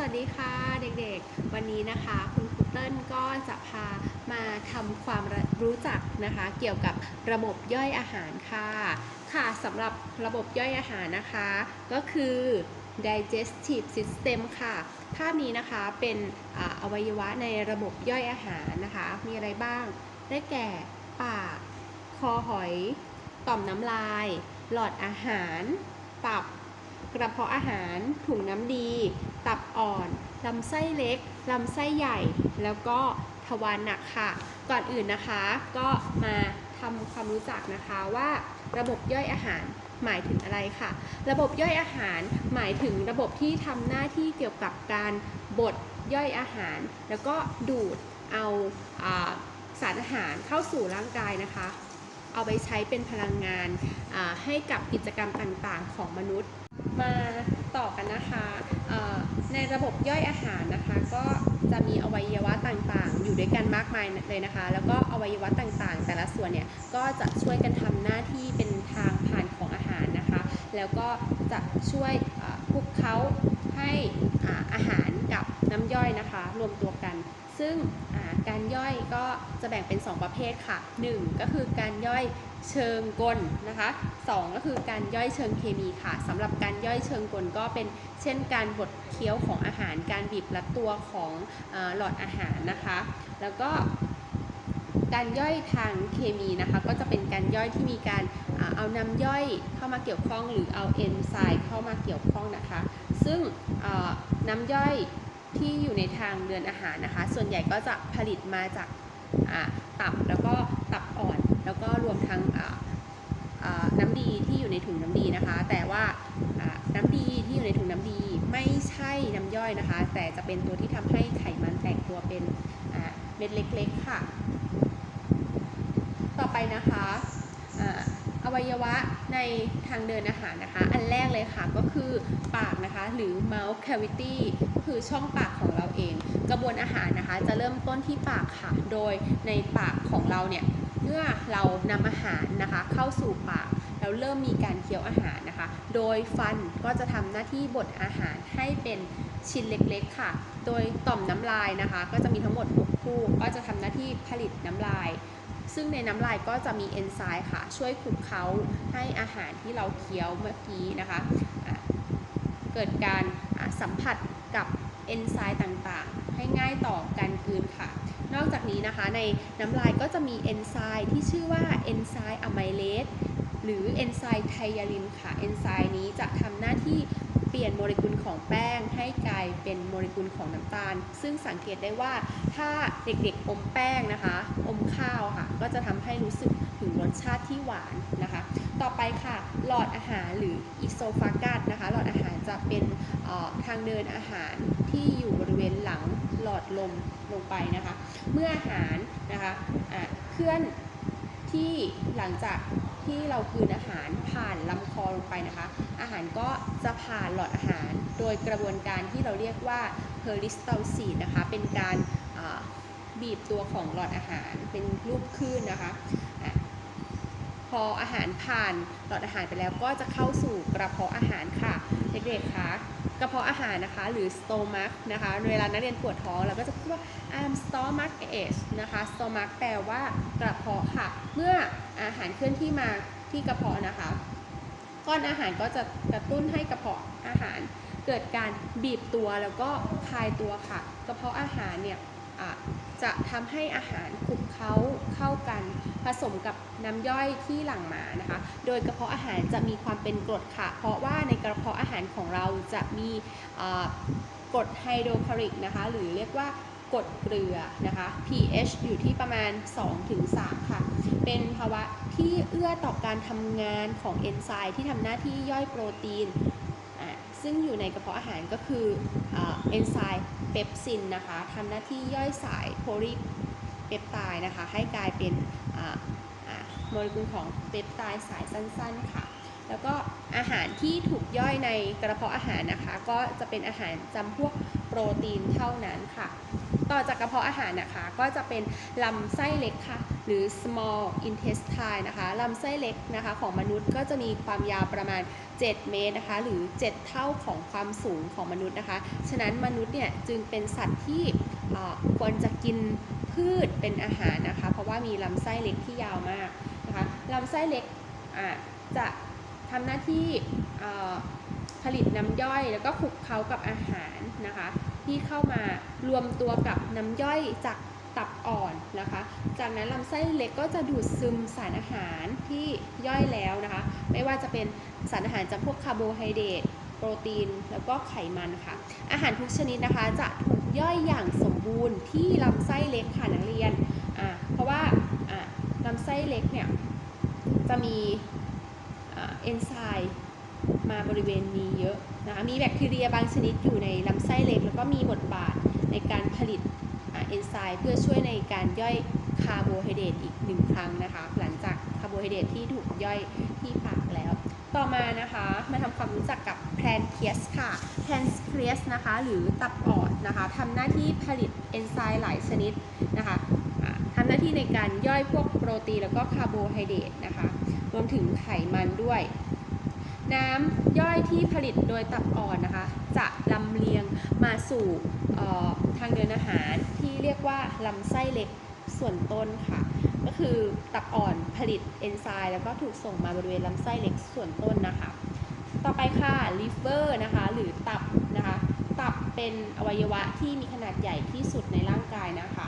สวัสดีค่ะเด็กๆ วันนี้นะคะคุณครูเติ้ลก็จะพามาทำความรู้จักนะคะ เกี่ยวกับระบบย่อยอาหารค่ะ ค่ะสำหรับระบบย่อยอาหารนะคะ ก็คือ digestive system ค่ะ ภาพนี้นะคะเป็นออวัยวะในระบบย่อยอาหารนะคะ มีอะไรบ้าง ได้แก่ปาก คอหอย ต่อมน้ำลาย หลอดอาหาร ตับ กระเพาะอาหาร ถุงน้ำดี ตับอ่อนลำไส้เล็กลำไส้ใหญ่ แล้วก็ทวารหนักค่ะ ก่อนอื่นนะคะก็มาทำความรู้จักนะคะว่าระบบย่อยอาหารหมายถึงอะไรค่ะ ระบบย่อยอาหารหมายถึงระบบที่ทำหน้าที่เกี่ยวกับการบดย่อยอาหาร แล้วก็ดูดเอาอาสารอาหารเข้าสู่ร่างกายนะคะ เอาไปใช้เป็นพลังงานาให้กับกิจกรรมต่างๆของมนุษย์ มาต่อกันนะคะ ในระบบย่อยอาหารนะคะ ก็จะมีอวัยวะต่างๆ อยู่ด้วยกันมากมายเลยนะคะ แล้วก็อวัยวะต่างๆ แต่ละส่วนเนี่ยก็จะช่วยกันทำหน้าที่เป็นทางผ่านของอาหารนะคะ แล้วก็จะช่วยพวกเขาให้อาหารกับน้ำย่อยนะคะ รวมตัวกัน ซึ่งการย่อยก็จะแบ่งเป็น 2 ประเภทค่ะ 1 ก็คือการย่อย เชิงกลนะคะ2ก็คือการย่อยเชิงเคมีค่ะสำหรับการย่อยเชิงกลก็เป็น เช่นการบดเคี้ยวของอาหาร การบีบรัดตัวของอหลอดอาหารนะคะ แล้วก็การย่อยทางเคมีนะคะก็จะเป็นการย่อยที่มีการเอาน้ำย่อยเข้ามาเกี่ยวข้อง หรือเอาเอนไซม์เข้ามาเกี่ยวข้องนะคะ ซึ่งน้ำย่อยที่อยู่ในทางเดินอาหารนะคะ ส่วนใหญ่ก็จะผลิตมาจากตับแล้วก็ แล้วก็รวมทั้งอ่าอ่าน้ำดีที่อยู่ในถุงน้ำดีนะคะ แต่ว่าน้ำดีที่อยู่ในถุงน้ำดีไม่ใช่น้ำย่อยนะคะ แต่จะเป็นตัวที่ทำให้ไขมันแตกตัวเป็นเม็ดเล็ก ๆ ค่ะ ต่อไปนะคะอ่าอวัยวะในทางเดินอาหารนะคะ อันแรกเลยค่ะก็คือปากนะคะ หรือ mouth cavity คือช่องปากของเราเอง กระบวนอาหารนะคะ จะเริ่มต้นที่ปากค่ะ โดยในปากของเราเนี่ย มื่อเรานำอาหารนะคะเข้าสู่ปากแล้วเริ่มมีการเคี้ยวอาหารนะคะ โดยฟันก็จะทำหน้าที่บดอาหารให้เป็นชิ้นเล็กๆค่ะ โดยต่อมน้ำลายนะคะ ก็จะมีทั้งหมด6คู่ ก็จะทำหน้าที่ผลิตน้ำลาย ซึ่งในน้ำลายก็จะมีเอนไซม์ค่ะ ช่วยคลุกเคล้าให้อาหารที่เราเคี้ยวเมื่อกี้นะคะะเกิดการสัมผัสกับ เอนไซม์ต่างๆ ให้ง่ายต่อการกลืนค่ะ นอกจากนี้นะคะในน้ำลายก็จะมีเอนไซม์ที่ชื่อว่าเอนไซม์อะไมเลสหรือเอนไซม์ไทยาลินค่ะ เอนไซม์นี้จะทำหน้าที่เปลี่ยนโมเลกุลของแป้งให้กลายเป็นโมเลกุลของน้ำตาล ซึ่งสังเกตได้ว่าถ้าเด็กๆอมแป้งนะคะ อมข้าวค่ะ ก็จะทำให้รู้สึกถึงรสชาติที่หวานนะคะ ต่อไปค่ะ หลอดอาหารหรืออิโซฟากัสนะคะ หลอดอาหารจะเป็นทางเดินอาหาร ที่อยู่บริเวณหลังหลอดลมลงไปนะคะ เมื่ออาหารนะคะะเคลื่อนที่หลังจากที่เรากลืนอาหารผ่านลำคอลงไปนะคะ อาหารก็จะผ่านหลอดอาหาร โดยกระบวนการที่เราเรียกว่า peristalsis นะคะ เป็นการบีบตัวของหลอดอาหารเป็นรูปคลื่นนะคะอะพออาหารผ่านหลอดอาหารไปแล้วก็จะเข้าสู่กระเพาะอาหารค่ะ เด็กๆคะกระเพาะอาหารนะคะ หรือ stomach นะคะ เวลานักเรียนปวดท้องเราก็จะพูดว่า I'm stomach ache นะคะ stomach แปลว่ากระเพาะค่ะ เมื่ออาหารเคลื่อนที่มาที่กระเพาะนะคะ ก้อนอาหารก็จะกระตุ้นให้กระเพาะอาหาร เกิดการบีบตัวแล้วก็คลายตัวค่ะ กระเพาะอาหารเนี่ยะจะทำให้อาหารคลุกเคล้าเข้ากันผสมกับ น้ำย่อยที่หลั่งมานะคะ โดยกระเพาะอาหารจะมีความเป็นกรดค่ะ เพราะว่าในกระเพาะอาหารของเราจะมีกรดไฮโดรคลอริกนะคะ หรือเรียกว่ากรดเกลือนะคะ pH อยู่ที่ประมาณ 2-3 ค่ะ เป็นภาวะที่เอื้อต่อการทำงานของเอนไซม์ที่ทำหน้าที่ย่อยโปรตีน ซึ่งอยู่ในกระเพาะอาหารก็คือเอนไซม์เปปซินนะคะทำหน้าที่ย่อยสายโพลีเปปไทด์นะคะ ให้กลายเป็น โมเลกุลของเปปไทด์สายสั้นๆค่ะ แล้วก็อาหารที่ถูกย่อยในกระเพาะอาหารนะคะ ก็จะเป็นอาหารจำพวกโปรตีนเท่านั้นค่ะ ต่อจากกระเพาะอาหารนะคะก็จะเป็นลำไส้เล็กค่ะ หรือ small intestine นะคะลำไส้เล็กนะคะของมนุษย์ก็จะมีความยาวประมาณ 7 เมตรนะคะ หรือ 7 เท่าของความสูงของมนุษย์นะคะ ฉะนั้นมนุษย์เนี่ยจึงเป็นสัตว์ที่ควรจะกินพืชเป็นอาหารนะคะ เพราะว่ามีลำไส้เล็กที่ยาวมาก ลำไส้เล็กะจะทำหน้าที่ผลิตน้ำย่อยแล้วก็คลุกเคล้ากับอาหารนะคะ ที่เข้ามารวมตัวกับน้ำย่อยจากตับอ่อนนะคะ จากนั้นลำไส้เล็กก็จะดูดซึมสารอาหารที่ย่อยแล้วนะคะ ไม่ว่าจะเป็นสารอาหารจำพวกคาร์โบไฮเดรตโปรตีนแล้วก็ไขมันค่ะ อาหารทุกชนิดนะคะจะถูกย่อยอย่างสมบูรณ์ที่ลำไส้เล็กค่ะนักเรียน เพราะว่าลำไส้เล็กเนี่ย จะมีเอนไซม์มาบริเวณนี้เยอะนะคะมีแบคทีเรียบางชนิดอยู่ในลำไส้เล็ก แล้วก็มีบทบาทในการผลิตเอนไซม์เพื่อช่วยในการย่อยคาร์โบไฮเดรตอีกหนึ่งครั้งนะคะ หลังจากคาร์โบไฮเดรตที่ถูกย่อยที่ปากแล้ว ต่อมานะคะมาทำความรู้จักกับแพนเคียสค่ะแพนเคียสนะคะหรือตับอ่อนนะคะทำหน้าที่ผลิตเอนไซม์หลายชนิดนะคะ ที่ในการย่อยพวกโปรตีนแล้วก็คาร์โบไฮเดรตนะคะ รวมถึงไขมันด้วย น้ำย่อยที่ผลิตโดยตับอ่อนนะคะ จะลำเลียงมาสู่ทางเดินอาหารที่เรียกว่าลำไส้เล็กส่วนต้นค่ะ ก็คือตับอ่อนผลิตเอนไซม์แล้วก็ถูกส่งมาบริเวณลำไส้เล็กส่วนต้นนะคะ ต่อไปค่ะ liver นะคะหรือตับนะคะ ตับเป็นอวัยวะที่มีขนาดใหญ่ที่สุดในร่างกายนะคะ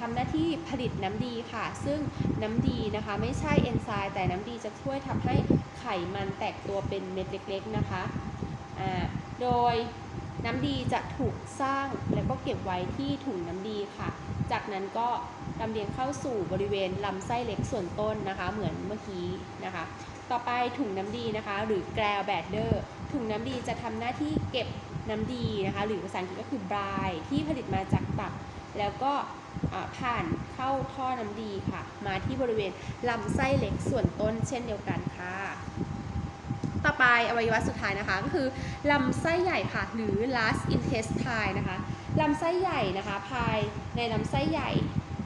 ทำหน้าที่ผลิตน้ำดีค่ะ ซึ่งน้ำดีนะคะไม่ใช่เอนไซม์แต่น้ำดีจะช่วยทำให้ไขมันแตกตัวเป็นเม็ดเล็กๆนะคะโดยน้ำดีจะถูกสร้างแล้วก็เก็บไว้ที่ถุงน้ำดีค่ะ จากนั้นก็ลำเลียงเข้าสู่บริเวณลำไส้เล็กส่วนต้นนะคะ เหมือนเมื่อกี้นะคะ ต่อไปถุงน้ำดีนะคะ หรือ gall bladder ถุงน้ำดีจะทำหน้าที่เก็บน้ำดีนะคะ หรือภาษาอังกฤษก็คือ brine ที่ผลิตมาจากตับ แล้วก็ ผ่านเข้าท่อน้ำดีค่ะ มาที่บริเวณลำไส้เล็กส่วนต้นเช่นเดียวกันค่ะ ต่อไปอวัยวะสุดท้ายนะคะ ก็คือลำไส้ใหญ่ค่ะ หรือ last intestine นะคะลำไส้ใหญ่นะคะ ภายในลำไส้ใหญ่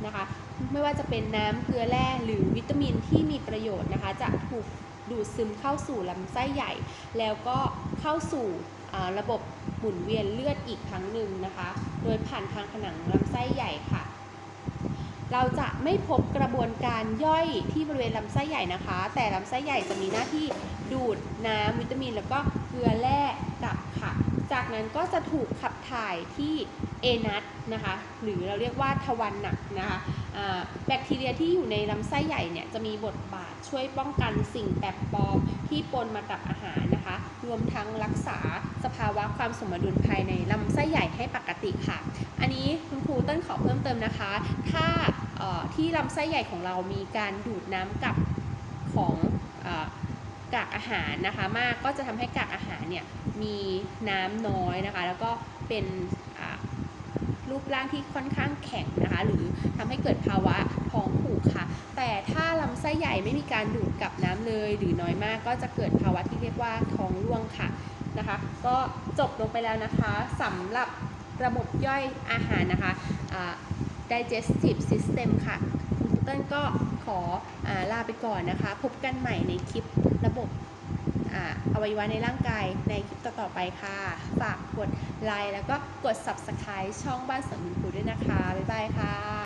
นะคะ ไม่ว่าจะเป็นน้ำเกลือแร่หรือวิตามินที่มีประโยชน์นะคะ จะถูกดูดซึมเข้าสู่ลำไส้ใหญ่ แล้วก็เข้าสู่ระบบหมุนเวียนเลือดอีกครั้งหนึ่งนะคะ โดยผ่านทางผนังลำไส้ใหญ่ค่ะ เราจะไม่พบกระบวนการย่อยที่บริเวณลำไส้ใหญ่นะคะ แต่ลำไส้ใหญ่จะมีหน้าที่ดูดน้ำวิตามิน แล้วก็เกลือแร่กลับค่ะ จากนั้นก็จะถูกขับถ่ายที่เอนัสนะคะ หรือเราเรียกว่าทวารหนักนะคะแบคทีเรียที่อยู่ในลำไส้ใหญ่เนี่ยจะมีบทบาทช่วยป้องกันสิ่งแปลกปลอมที่ปนมากับอาหารนะคะ รวมทั้งรักษาสภาวะความสมดุลภายในลำไส้ใหญ่ให้ปกติค่ะ อันนี้คุณครูเต้นขอเพิ่มเติมนะคะ ถ้า ที่ลำไส้ใหญ่ของเรามีการดูดน้ำกับของอกากอาหารนะคะมากก็จะทำให้กากอาหารเนี่ยมีน้ำน้อยนะคะ แล้วก็เป็นรูปร่างที่ค่อนข้างแข็งนะคะ หรือทำให้เกิดภาวะท้องผูกค่ะ แต่ถ้าลำไส้ใหญ่ไม่มีการดูดกับน้ำเลย หรือน้อยมากก็จะเกิดภาวะที่เรียกว่าท้องร่วงค่ะนะคะ ก็จบลงไปแล้วนะคะสำหรับระบบย่อยอาหารนะคะอ่า digestive system ค่ะ คุณครูเติ้ลก็ขออลาไปก่อนนะคะ พบกันใหม่ในคลิประบบอาอวัยวะในร่างกายในคลิปต่อๆไปค่ะ ฝากกดไลค์แล้วก็กด subscribe ช่องบ้านสวนคุณครูด้วยนะคะ บ๊ายบายค่ะ